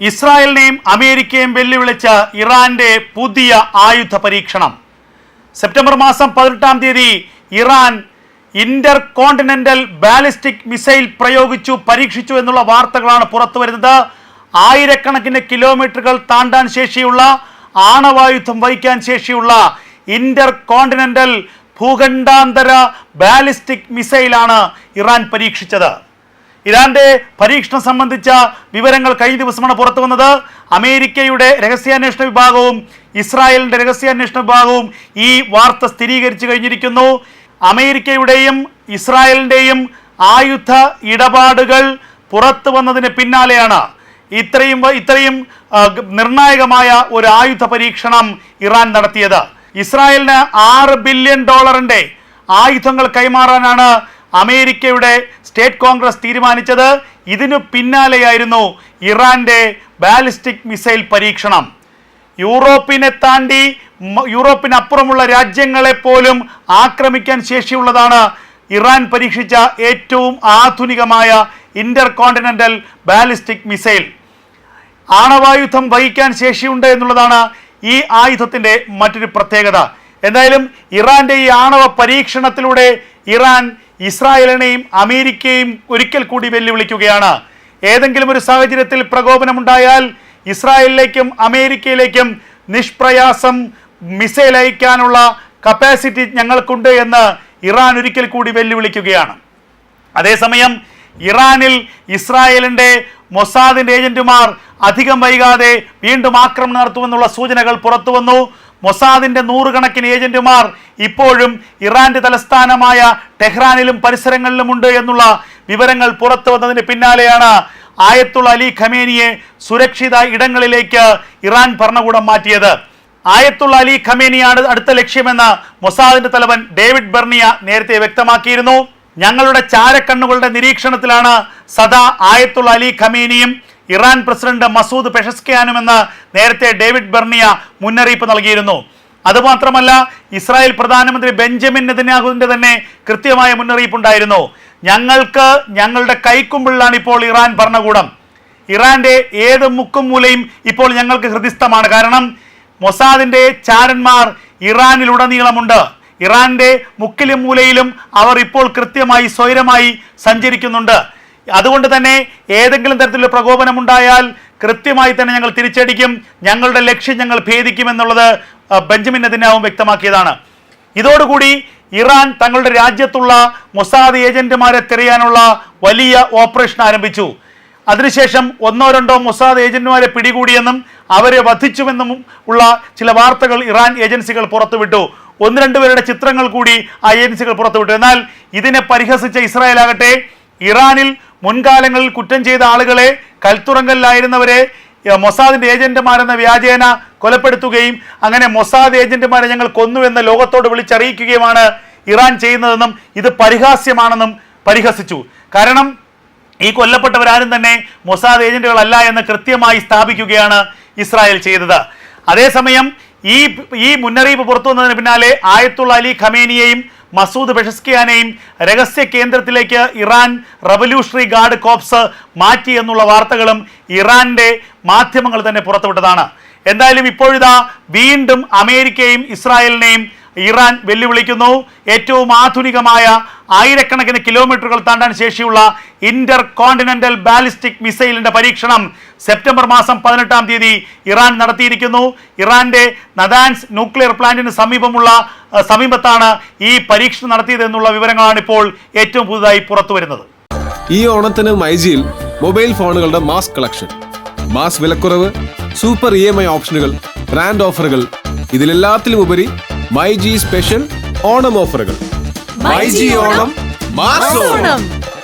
ഇസ്രായേലിനെയും അമേരിക്കയും വെല്ലുവിളിച്ച ഇറാന്റെ പുതിയ ആയുധ പരീക്ഷണം സെപ്റ്റംബർ മാസം പതിനെട്ടാം തീയതി Iran intercontinental ballistic missile പ്രയോഗിച്ചു പരീക്ഷിച്ചു എന്നുള്ള വാർത്തകളാണ് പുറത്തു വരുന്നത്. ആയിരക്കണക്കിന് കിലോമീറ്ററുകൾ താണ്ടാൻ ശേഷിയുള്ള ആണവായുധം വഹിക്കാൻ ശേഷിയുള്ള ഇന്റർ കോണ്ടിനെന്റൽ ഭൂഖണ്ഡാന്തര ബാലിസ്റ്റിക് മിസൈലാണ് ഇറാൻ പരീക്ഷിച്ചത്. ഇറാന്റെ പരീക്ഷണം സംബന്ധിച്ച വിവരങ്ങൾ കഴിഞ്ഞ ദിവസമാണ് പുറത്തു വന്നത്. അമേരിക്കയുടെ രഹസ്യാന്വേഷണ വിഭാഗവും ഇസ്രായേലിന്റെ രഹസ്യാന്വേഷണ വിഭാഗവും ഈ വാർത്ത സ്ഥിരീകരിച്ചു കഴിഞ്ഞിരിക്കുന്നു. അമേരിക്കയുടെയും ഇസ്രായേലിന്റെയും ആയുധ ഇടപാടുകൾ പുറത്തു വന്നതിന് പിന്നാലെയാണ്. ഇത്രയും ഇത്രയും നിർണായകമായ ഒരു ആയുധ പരീക്ഷണം ഇറാൻ നടത്തിയത്. ഇസ്രായേലിന് ആറ് ബില്യൺ ഡോളറിന്റെ ആയുധങ്ങൾ കൈമാറാനാണ് അമേരിക്കയുടെ സ്റ്റേറ്റ് കോൺഗ്രസ് തീരുമാനിച്ചത് ഇതിനു പിന്നാലെയായിരുന്നു ഇറാന്റെ ബാലിസ്റ്റിക് മിസൈൽ പരീക്ഷണം. യൂറോപ്പിനെ താണ്ടി യൂറോപ്പിനപ്പുറമുള്ള രാജ്യങ്ങളെ പോലും ആക്രമിക്കാൻ ശേഷിയുള്ളതാണ് ഇറാൻ പരീക്ഷിച്ച ഏറ്റവും ആധുനികമായ ഇന്റർ കോണ്ടിനെന്റൽ ബാലിസ്റ്റിക് മിസൈൽ. ആണവായുധം വഹിക്കാൻ ശേഷിയുണ്ട് എന്നുള്ളതാണ് ഈ ആയുധത്തിന്റെ മറ്റൊരു പ്രത്യേകത. എന്തായാലും ഇറാന്റെ ഈ ആണവ പരീക്ഷണത്തിലൂടെ ഇറാൻ ഇസ്രായേലിനെയും അമേരിക്കയെയും ഒരിക്കൽ കൂടി വെല്ലുവിളിക്കുകയാണ്. ഏതെങ്കിലും ഒരു സാഹചര്യത്തിൽ പ്രകോപനമുണ്ടായാൽ ഇസ്രായേലിലേക്കും അമേരിക്കയിലേക്കും നിഷ്പ്രയാസം മിസൈൽ അയക്കാനുള്ള കപ്പാസിറ്റി ഞങ്ങൾക്കുണ്ട് എന്ന് ഇറാൻ ഒരിക്കൽ കൂടി വെല്ലുവിളിക്കുകയാണ്. അതേസമയം ഇറാനിൽ ഇസ്രായേലിന്റെ മൊസാദിന്റെ ഏജന്റുമാർ അധികം വൈകാതെ വീണ്ടും ആക്രമണം നടത്തുമെന്നുള്ള സൂചനകൾ പുറത്തു വന്നു മൊസാദിന്റെ നൂറുകണക്കിന് ഏജന്റുമാർ ഇപ്പോഴും ഇറാന്റെ തലസ്ഥാനമായ ടെഹ്റാനിലും പരിസരങ്ങളിലുമുണ്ട് എന്നുള്ള വിവരങ്ങൾ പുറത്തു വന്നതിന് പിന്നാലെയാണ് ആയത്തുള്ള അലി ഖമേനിയെ സുരക്ഷിത ഇടങ്ങളിലേക്ക് ഇറാൻ ഭരണകൂടം മാറ്റിയത്. ആയത്തുള്ള അലി ഖമേനിയാണ് അടുത്ത ലക്ഷ്യമെന്ന് മൊസാദിന്റെ തലവൻ ഡേവിഡ് ബെർണിയ നേരത്തെ വ്യക്തമാക്കിയിരുന്നു. ഞങ്ങളുടെ ചാരക്കണ്ണുകളുടെ നിരീക്ഷണത്തിലാണ് സദാ ആയത്തുള്ള അലി ഖമേനിയും ഇറാൻ പ്രസിഡന്റ് മസൂദ് പെഷസ്കിയാനുമെന്ന് നേരത്തെ ഡേവിഡ് ബെർണിയ മുന്നറിയിപ്പ് നൽകിയിരുന്നു. അതുമാത്രമല്ല ഇസ്രായേൽ പ്രധാനമന്ത്രി ബെഞ്ചമിൻ നെതന്യാഹുവിന്റെ തന്നെ കൃത്യമായ മുന്നറിയിപ്പുണ്ടായിരുന്നു. ഞങ്ങൾക്ക് ഞങ്ങളുടെ കൈക്കുമ്പിളിലാണ് ഇപ്പോൾ ഇറാൻ ഭരണകൂടം. ഇറാന്റെ ഏത് മുക്കും മൂലയും ഇപ്പോൾ ഞങ്ങൾക്ക് ഹൃദിസ്ഥമാണ് കാരണം മൊസാദിന്റെ ചാരന്മാർ ഇറാനിലുടനീളമുണ്ട്. ഇറാന്റെ മുക്കിലും മൂലയിലും അവർ ഇപ്പോൾ കൃത്യമായി സ്വൈരമായി സഞ്ചരിക്കുന്നുണ്ട്. അതുകൊണ്ട് തന്നെ ഏതെങ്കിലും തരത്തിലുള്ള പ്രകോപനം ഉണ്ടായാൽ കൃത്യമായി തന്നെ ഞങ്ങൾ തിരിച്ചടിക്കും. ഞങ്ങളുടെ ലക്ഷ്യം ഞങ്ങൾ ഭേദിക്കുമെന്നുള്ളത് ബെഞ്ചമിൻ നെതന്യാവും വ്യക്തമാക്കിയതാണ്. ഇതോടുകൂടി ഇറാൻ തങ്ങളുടെ രാജ്യത്തുള്ള മൊസാദ് ഏജന്റുമാരെ തിരയാനുള്ള വലിയ ഓപ്പറേഷൻ ആരംഭിച്ചു. അതിനുശേഷം ഒന്നോ രണ്ടോ മൊസാദ് ഏജന്റുമാരെ പിടികൂടിയെന്നും അവരെ വധിച്ചുവെന്നും ഉള്ള ചില വാർത്തകൾ ഇറാൻ ഏജൻസികൾ പുറത്തുവിട്ടു. ഒന്ന് രണ്ടുപേരുടെ ചിത്രങ്ങൾ കൂടി ആ ഏജൻസികൾ പുറത്തുവിട്ടു. എന്നാൽ ഇതിനെ പരിഹസിച്ച ഇസ്രായേൽ ആകട്ടെ ഇറാനിൽ മുൻകാലങ്ങളിൽ കുറ്റം ചെയ്ത ആളുകളെ കൽത്തുറങ്കലിലായിരുന്നവരെ മൊസാദിന്റെ ഏജന്റുമാരെന്ന വ്യാജേന കൊലപ്പെടുത്തുകയും അങ്ങനെ മൊസാദ് ഏജന്റുമാരെ ഞങ്ങൾ കൊന്നുവെന്ന് ലോകത്തോട് വിളിച്ചറിയിക്കുകയുമാണ് ഇറാൻ ചെയ്യുന്നതെന്നും ഇത് പരിഹാസ്യമാണെന്നും പരിഹസിച്ചു. കാരണം ഈ കൊല്ലപ്പെട്ടവരാരും തന്നെ മൊസാദ് ഏജന്റുകളല്ല എന്ന് കൃത്യമായി സ്ഥാപിക്കുകയാണ് ഇസ്രായേൽ ചെയ്തത്. അതേസമയം ഈ ഈ മുന്നറിയിപ്പ് പുറത്തു വന്നതിന് പിന്നാലെ ആയത്തുള്ള അലി ഖമേനിയെയും മസൂദ് ബഷസ്കിയാനെയും രഹസ്യ കേന്ദ്രത്തിലേക്ക് ഇറാൻ റവല്യൂഷണറി ഗാർഡ് കോപ്സ് മാറ്റി എന്നുള്ള വാർത്തകളും ഇറാന്റെ മാധ്യമങ്ങൾ തന്നെ പുറത്തുവിട്ടതാണ്. എന്തായാലും ഇപ്പോഴിതാ വീണ്ടും അമേരിക്കയും ഇസ്രായേലിനെയും ഇറാൻ വെല്ലുവിളിക്കുന്നു. ഏറ്റവും ആധുനികമായ ആയിരക്കണക്കിന് കിലോമീറ്ററുകൾ താണ്ടാൻ ശേഷിയുള്ള ഇന്റർ കോണ്ടിനെന്റൽ ബാലിസ്റ്റിക് മിസൈലിന്റെ പരീക്ഷണം സെപ്റ്റംബർ മാസം പതിനെട്ടാം തീയതി ഇറാൻ നടത്തിയിരിക്കുന്നു. ഇറാന്റെ നദാൻസ് ന്യൂക്ലിയർ പ്ലാന്റിന് സമീപമുള്ള സമീപത്താണ് ഈ പരീക്ഷണം നടത്തിയത് എന്നുള്ള വിവരങ്ങളാണ് ഇപ്പോൾ ഏറ്റവും പുതുതായി പുറത്തു വരുന്നത്. ഈ ഓണത്തിന് മൈജിയിൽ മൊബൈൽ ഫോണുകളുടെ മാസ് കളക്ഷൻ മാസ് വിലക്കുറവ് സൂപ്പർ ഇ എം ഐ ഓപ്ഷനുകൾ ബ്രാൻഡ് ഓഫറുകൾ ഇതിലെല്ലാത്തിലും ഉപരി മൈജി സ്പെഷ്യൽ ഓണം ഓഫറുകൾ. My G Onam. Mass Onam.